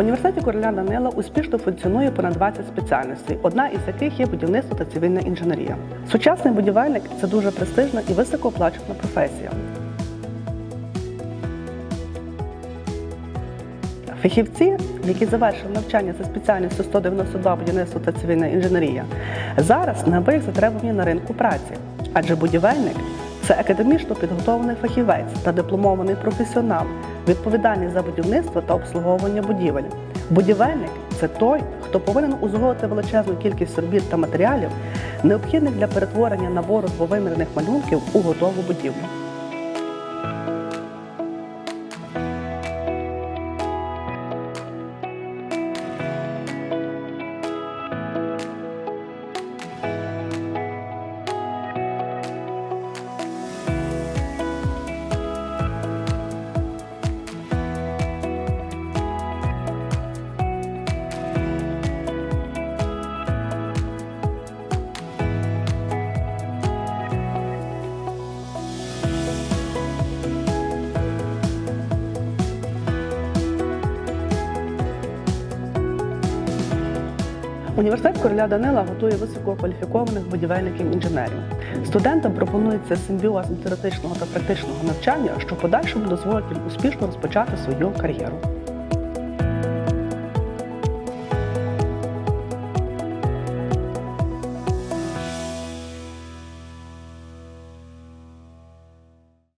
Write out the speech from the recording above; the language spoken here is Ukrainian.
університеті короля Данила успішно функціонує понад 20 спеціальностей, одна із яких є будівництво та цивільна інженерія. Сучасний будівельник це дуже престижна і високооплачувана професія. Фахівці, які завершили навчання за спеціальністю 192 будівництво та цивільна інженерія, зараз неабияк затребувані на ринку праці, адже будівельник це академічно підготовлений фахівець та дипломований професіонал, відповідальний за будівництво та обслуговування будівель. Будівельник це той, хто повинен узгодити величезну кількість робіт та матеріалів, необхідних для перетворення набору двовимірних малюнків у готову будівлю. Університет короля Данила готує висококваліфікованих будівельників інженерів. Студентам пропонується симбіоз теоретичного та практичного навчання, що в подальшому дозволить їм успішно розпочати свою кар'єру.